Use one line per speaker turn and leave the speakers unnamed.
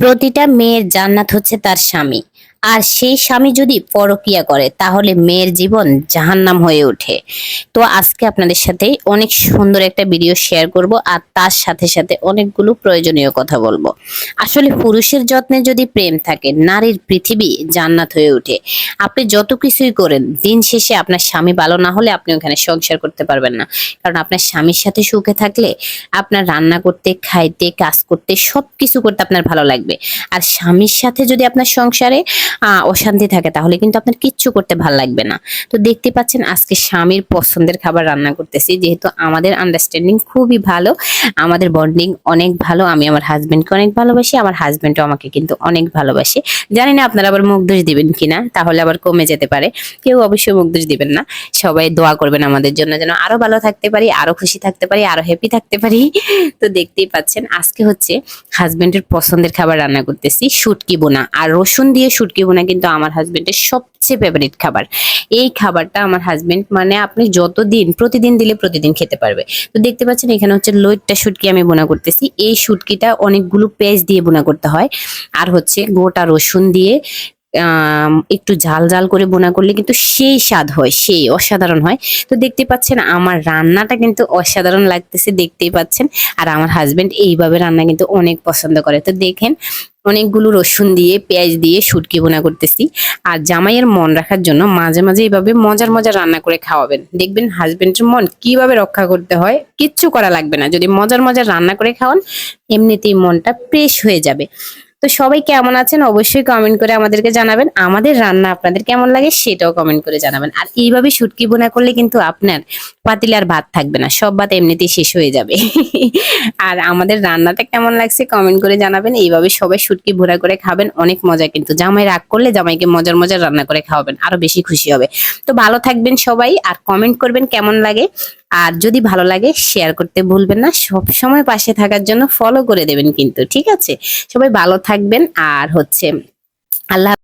প্রতিটা মেয়ের জান্নাত হচ্ছে তার স্বামী। আর সেই স্বামী যদি পরকিয়া করে, তাহলে মেয়ের জীবন জাহান্নাম হয়ে ওঠে। তো আজকে আপনাদের সাথে অনেক সুন্দর একটা ভিডিও শেয়ার করব, আর তার সাথে সাথে অনেকগুলো প্রয়োজনীয় কথা বলব। আসলে পুরুষের যত্নে যদি প্রেম থাকে, নারীর পৃথিবী জান্নাত হয়ে ওঠে। আপনি যত কিছুই করেন, দিন শেষে আপনার স্বামী ভালো না হলে আপনি ওখানে সংসার করতে পারবেন না। কারণ আপনার স্বামীর সাথে সুখে থাকলে আপনার রান্না করতে, খাইতে, কাজ করতে সব কিছু করতে আপনার ভালো লাগবে। আর স্বামীর সাথে যদি আপনার সংসারে অশান্তি থাকে, তাহলে কিন্তু আপনার কিচ্ছু করতে ভালো লাগবে না। তো দেখতে পাচ্ছেন আজকে স্বামীর পছন্দের খাবার রান্না করতেছি, যেহেতু আমাদের আন্ডারস্ট্যান্ডিং খুবই ভালো, আমাদের বন্ডিং অনেক ভালো, আমি আমার হাজবেন্ডকে অনেক ভালোবাসি, আমার হাজবেন্ডও আমাকে কিন্তু অনেক ভালোবাসে। জানি না আপনারা আবার মুখ দোষ দিবেন কিনা, তাহলে আবার কমে যেতে পারে, কেউ অবশ্যই মুখ দোষ দিবেন না, সবাই দোয়া করবেন আমাদের জন্য যেন আরও ভালো থাকতে পারি, আরও খুশি থাকতে পারি, আরও হ্যাপি থাকতে পারি। তো দেখতেই পাচ্ছেন আজকে হচ্ছে হাজবেন্ডের পছন্দের খাবার রান্না করতেছি, শুটকি বোনা, আর রসুন দিয়ে শুটকি বোনা কিন্তু আমার হাজবেন্ডের সবচেয়ে ফেভারিট খাবার। এই খাবারটা আমার হাজবেন্ড মানে আপনি যতদিন, প্রতিদিন দিলে প্রতিদিন খেতে পারবে। তো দেখতে পাচ্ছেন, এখানে হচ্ছে লইটটা শুটকি আমি বোনা করতেছি। এই শুটকিটা অনেকগুলো পেঁয়াজ দিয়ে বোনা করতে হয়। আর হচ্ছে গোটা রসুন দিয়ে একটু ঝাল ঝাল করে বোনা করলে কিন্তু সেই স্বাদ হয়, সেই অসাধারণ হয়। তো দেখতে পাচ্ছেন আমার রান্নাটা কিন্তু অসাধারণ লাগতেছে, দেখতেই পাচ্ছেন। আর আমার হাজবেন্ড এইভাবে রান্না কিন্তু অনেক পছন্দ করে। তো দেখেন, অনেকগুলো রসুন দিয়ে, পেঁয়াজ দিয়ে শুটকি বোনা করতেছি। আর জামাইয়ের মন রাখার জন্য মাঝে মাঝে এইভাবে মজার মজার রান্না করে খাওয়াবেন। দেখবেন হাজবেন্ডের মন কীভাবে রক্ষা করতে হয়, কিচ্ছু করা লাগবে না। যদি মজার মজার রান্না করে খাওয়ান, এমনিতেই মনটা ফ্রেশ হয়ে যাবে। তো সবাই কেমন আছেন অবশ্যই কমেন্ট করে আমাদেরকে জানাবেন। আমাদের রান্না আপনাদের কেমন লাগে সেটাও কমেন্ট করে জানাবেন। আর এইভাবে শুটকি বোনা করলে কিন্তু আপনার পাতিলে আর ভাত থাকবে না, সব ভাত এমনিতেই শেষ হয়ে যাবে। আর আমাদের রান্নাটা কেমন লাগছে কমেন্ট করে জানাবেন। এইভাবে সবাই শুটকি ভোরা করে খাবেন, অনেক মজা কিন্তু। জামাই রাগ করলে জামাইকে মজার মজার রান্না করে খাওয়াবেন, আরও বেশি খুশি হবে। তো ভালো থাকবেন সবাই, আর কমেন্ট করবেন কেমন লাগে। আর যদি ভালো লাগে শেয়ার করতে ভুলবেন না। সব সময় পাশে থাকার জন্য ফলো করে দেবেন কিন্তু, ঠিক আছে? সবাই ভালো থাকবেন। আর হচ্ছে, আল্লাহ